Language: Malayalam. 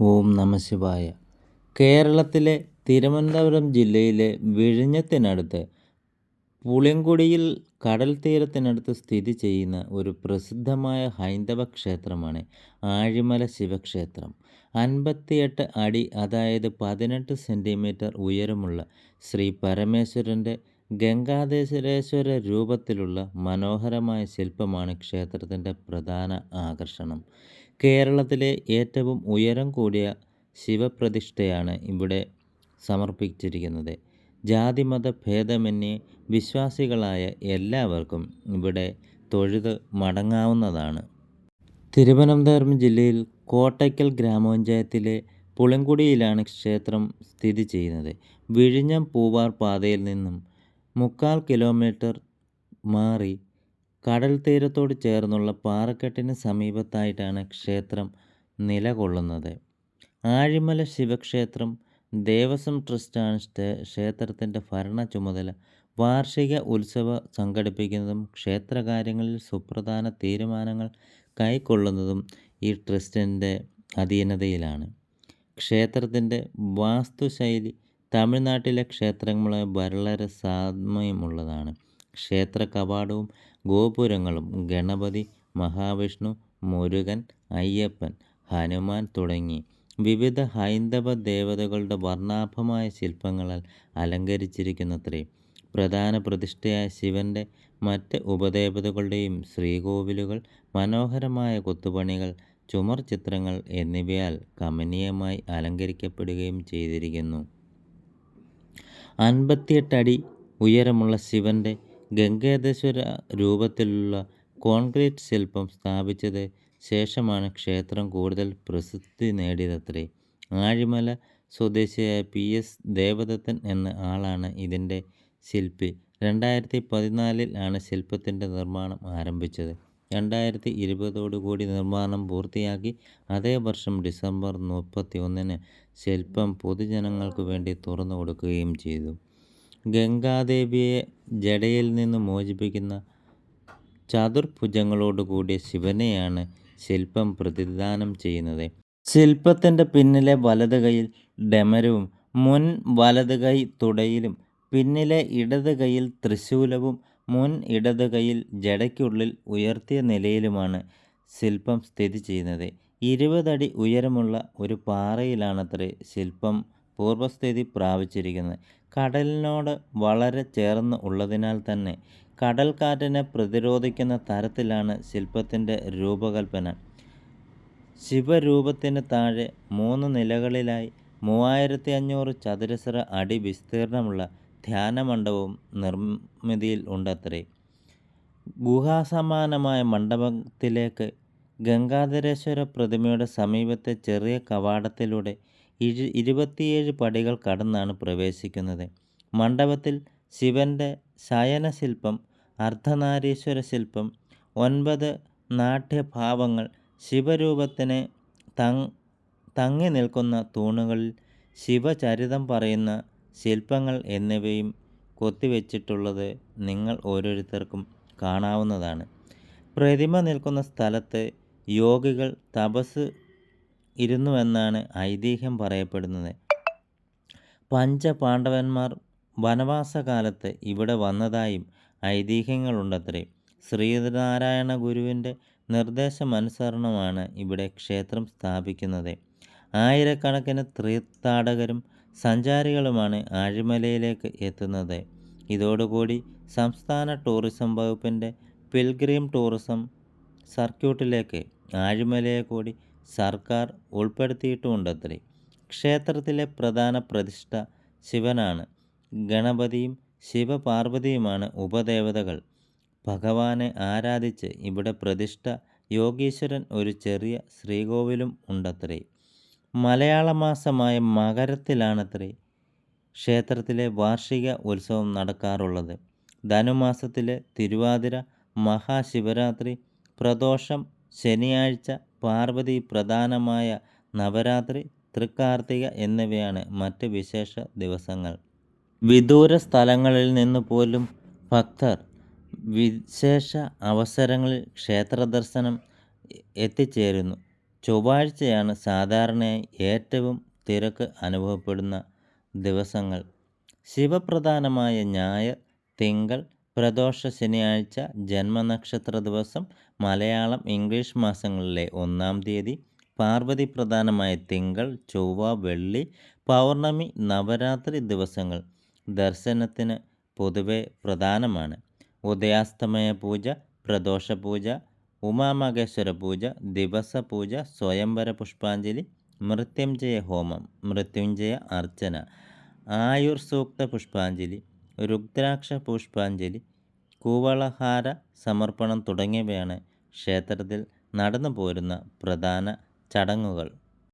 ഓം നമശിവായ കേരളത്തിലെ തിരുവനന്തപുരം ജില്ലയിലെ വിഴിഞ്ഞത്തിനടുത്ത് പുളിങ്കുടിയിൽ കടൽ തീരത്തിനടുത്ത് സ്ഥിതി ചെയ്യുന്ന ഒരു പ്രസിദ്ധമായ ഹൈന്ദവ ക്ഷേത്രമാണ് ആഴിമല ശിവക്ഷേത്രം. അൻപത്തിയെട്ട് അടി അതായത് പതിനെട്ട് സെന്റിമീറ്റർ ഉയരമുള്ള ശ്രീ പരമേശ്വരന്റെ ഗംഗാധേശ്വരേശ്വര രൂപത്തിലുള്ള മനോഹരമായ ശില്പമാണ് ക്ഷേത്രത്തിന്റെ പ്രധാന ആകർഷണം. കേരളത്തിലെ ഏറ്റവും ഉയരം കൂടിയ ശിവപ്രതിഷ്ഠയാണ് ഇവിടെ സമർപ്പിച്ചിരിക്കുന്നത്. ജാതിമത ഭേദമന്യേ വിശ്വാസികളായ എല്ലാവർക്കും ഇവിടെ തൊഴുത് മടങ്ങാവുന്നതാണ്. തിരുവനന്തപുരം ജില്ലയിൽ കോട്ടയ്ക്കൽ ഗ്രാമപഞ്ചായത്തിലെ പുളിങ്കുടിയിലാണ് ക്ഷേത്രം സ്ഥിതി ചെയ്യുന്നത്. വിഴിഞ്ഞം പൂവാർ പാതയിൽ നിന്നും മുക്കാൽ കിലോമീറ്റർ മാറി കടൽ തീരത്തോട് ചേർന്നുള്ള പാറക്കെട്ടിന് സമീപത്തായിട്ടാണ് ക്ഷേത്രം നിലകൊള്ളുന്നത്. ആഴിമല ശിവക്ഷേത്രം ദേവസ്വം ട്രസ്റ്റാണ് ക്ഷേത്രത്തിന്റെ ഭരണ ചുമതല. വാർഷിക ഉത്സവ സംഘടിപ്പിക്കുന്നതും ക്ഷേത്രകാര്യങ്ങളിൽ സുപ്രധാന തീരുമാനങ്ങൾ കൈക്കൊള്ളുന്നതും ഈ ട്രസ്റ്റിന്റെ അധീനതയിലാണ്. ക്ഷേത്രത്തിന്റെ വാസ്തുശൈലി തമിഴ്നാട്ടിലെ ക്ഷേത്രങ്ങളുമായി വളരെ സാമ്യമുള്ളതാണ്. ക്ഷേത്ര കവാടവും ഗോപുരങ്ങളും ഗണപതി മഹാവിഷ്ണു മുരുകൻ അയ്യപ്പൻ ഹനുമാൻ തുടങ്ങി വിവിധ ഹൈന്ദവ ദേവതകളുടെ വർണാഭമായ ശില്പങ്ങളാൽ അലങ്കരിച്ചിരിക്കുന്നത്രേ. പ്രധാന പ്രതിഷ്ഠയായ ശിവന്റെ മറ്റ് ഉപദേവതകളുടെയും ശ്രീകോവിലുകൾ മനോഹരമായ കൊത്തുപണികൾ ചുമർ ചിത്രങ്ങൾ എന്നിവയാൽ കമനീയമായി അലങ്കരിക്കപ്പെടുകയും ചെയ്തിരിക്കുന്നു. അൻപത്തിയെട്ടടി ഉയരമുള്ള ശിവന്റെ ഗംഗേധേശ്വര രൂപത്തിലുള്ള കോൺക്രീറ്റ് ശില്പം സ്ഥാപിച്ചത് ശേഷമാണ് ക്ഷേത്രം കൂടുതൽ പ്രസിദ്ധി നേടിയതത്രേ. ആഴിമല സ്വദേശിയായ പി. എസ്. ദേവദത്തൻ എന്ന ആളാണ് ഇതിന്റെ ശില്പി. രണ്ടായിരത്തി പതിനാലിൽ ആണ് ശില്പത്തിന്റെ നിർമ്മാണം ആരംഭിച്ചത്. രണ്ടായിരത്തി ഇരുപതോടുകൂടി നിർമ്മാണം പൂർത്തിയാക്കി അതേ വർഷം ഡിസംബർ മുപ്പത്തി ഒന്നിന് ശില്പം പൊതുജനങ്ങൾക്ക് വേണ്ടി തുറന്നു കൊടുക്കുകയും ചെയ്തു. ഗംഗാദേവിയെ ജടയിൽ നിന്ന് മോചിപ്പിക്കുന്ന ചതുർഭുജങ്ങളോടുകൂടിയ ശിവനെയാണ് ശില്പം പ്രതിദാനം ചെയ്യുന്നത്. ശില്പത്തിന്റെ പിന്നിലെ വലത് കൈയിൽ ഡമരവും മുൻ വലത് കൈ തുടയിലും പിന്നിലെ ഇടത് കൈയിൽ തൃശൂലവും മുൻ ഇടത് കൈയിൽ ജടയ്ക്കുള്ളിൽ ഉയർത്തിയ നിലയിലുമാണ് ശില്പം സ്ഥിതി ചെയ്യുന്നത്. ഇരുപതടി ഉയരമുള്ള ഒരു പാറയിലാണത്രേ ശില്പം പൂർവസ്ഥിതി പ്രാപിച്ചിരിക്കുന്നത്. കടലിനോട് വളരെ ചേർന്ന് ഉള്ളതിനാൽ തന്നെ കടൽക്കാറ്റിനെ പ്രതിരോധിക്കുന്ന തരത്തിലാണ് ശില്പത്തിന്റെ രൂപകൽപ്പന. ശിവരൂപത്തിന് താഴെ മൂന്ന് നിലകളിലായി മൂവായിരത്തി അഞ്ഞൂറ് ചതുരശ്ര അടി വിസ്തീർണമുള്ള ധ്യാനമണ്ഡപവും നിർമ്മിതിയിൽ ഉണ്ടത്രേ. ഗുഹാസമാനമായ മണ്ഡപത്തിലേക്ക് ഗംഗാധരേശ്വര പ്രതിമയുടെ സമീപത്തെ ചെറിയ കവാടത്തിലൂടെ ഇരു ഇരുപത്തിയേഴ് പടികൾ കടന്നാണ് പ്രവേശിക്കുന്നത്. മണ്ഡപത്തിൽ ശിവന്റെ ശയനശില്പം അർദ്ധനാരീശ്വര ശില്പം ഒൻപത് നാട്യഭാവങ്ങൾ ശിവരൂപത്തിന് തങ് തങ്ങി നിൽക്കുന്ന തൂണുകളിൽ ശിവചരിതം പറയുന്ന ശില്പങ്ങൾ എന്നിവയും കൊത്തിവെച്ചിട്ടുള്ളത് നിങ്ങൾ ഓരോരുത്തർക്കും കാണാവുന്നതാണ്. പ്രതിമ നിൽക്കുന്ന സ്ഥലത്ത് യോഗികൾ തപസ് ഇരുന്നുവെന്നാണ് ഐതിഹ്യം പറയപ്പെടുന്നത്. പഞ്ചപാണ്ഡവന്മാർ വനവാസകാലത്ത് ഇവിടെ വന്നതായും ഐതിഹ്യങ്ങളുണ്ടത്രേ. ശ്രീനാരായണ ഗുരുവിന്റെ നിർദ്ദേശമനുസരണമാണ് ഇവിടെ ക്ഷേത്രം സ്ഥാപിക്കുന്നത്. ആയിരക്കണക്കിന് തീർത്ഥാടകരും സഞ്ചാരികളുമാണ് ആഴിമലയിലേക്ക് എത്തുന്നത്. ഇതോടുകൂടി സംസ്ഥാന ടൂറിസം വകുപ്പിന്റെ പിൽഗ്രീം ടൂറിസം സർക്യൂട്ടിലേക്ക് ആഴിമലയെ കൂടി സർക്കാർ ഉൾപ്പെടുത്തിയിട്ടുമുണ്ടത്രേ ക്ഷേത്രത്തിലെ പ്രധാന പ്രതിഷ്ഠ ശിവനാണ്. ഗണപതിയും ശിവപാർവതിയുമാണ് ഉപദേവതകൾ. ഭഗവാനെ ആരാധിച്ച് ഇവിടെ പ്രതിഷ്ഠ യോഗീശ്വരൻ ഒരു ചെറിയ ശ്രീകോവിലും ഉണ്ടത്രേ. മലയാള മാസമായ മകരത്തിലാണത്രേ ക്ഷേത്രത്തിലെ വാർഷിക ഉത്സവം നടക്കാറുള്ളത്. ധനുമാസത്തിലെ തിരുവാതിര മഹാശിവരാത്രി പ്രദോഷം ശനിയാഴ്ച പാർവതി പ്രധാനമായ നവരാത്രി തൃക്കാർത്തിക എന്നിവയാണ് മറ്റ് വിശേഷ ദിവസങ്ങൾ. വിദൂര സ്ഥലങ്ങളിൽ നിന്ന് പോലും ഭക്തർ വിശേഷ അവസരങ്ങളിൽ ക്ഷേത്ര ദർശനം എത്തിച്ചേരുന്നു. ചൊവ്വാഴ്ചയാണ് സാധാരണയായി ഏറ്റവും തിരക്ക് അനുഭവപ്പെടുന്ന ദിവസങ്ങൾ. ശിവപ്രധാനമായ ഞായർ തിങ്കൾ പ്രദോഷ ശനിയാഴ്ച ജന്മനക്ഷത്ര ദിവസം മലയാളം ഇംഗ്ലീഷ് മാസങ്ങളിലെ ഒന്നാം തീയതി. പാർവതി പ്രധാനമായ തിങ്കൾ ചൊവ്വ വെള്ളി പൗർണമി നവരാത്രി ദിവസങ്ങൾ ദർശനത്തിന് പൊതുവെ പ്രധാനമാണ്. ഉദയാസ്തമയ പൂജ പ്രദോഷ പൂജ ഉമാമഹേശ്വര പൂജ ദിവസ പൂജ സ്വയംവര പുഷ്പാഞ്ജലി മൃത്യുഞ്ജയ ഹോമം മൃത്യുഞ്ജയ അർച്ചന ആയുർ സൂക്ത പുഷ്പാഞ്ജലി രുദ്രാക്ഷ പുഷ്പാഞ്ജലി കൂവളഹാര സമർപ്പണം തുടങ്ങിയവയാണ് ക്ഷേത്രത്തിൽ നടന്നു പോരുന്ന പ്രധാന ചടങ്ങുകൾ.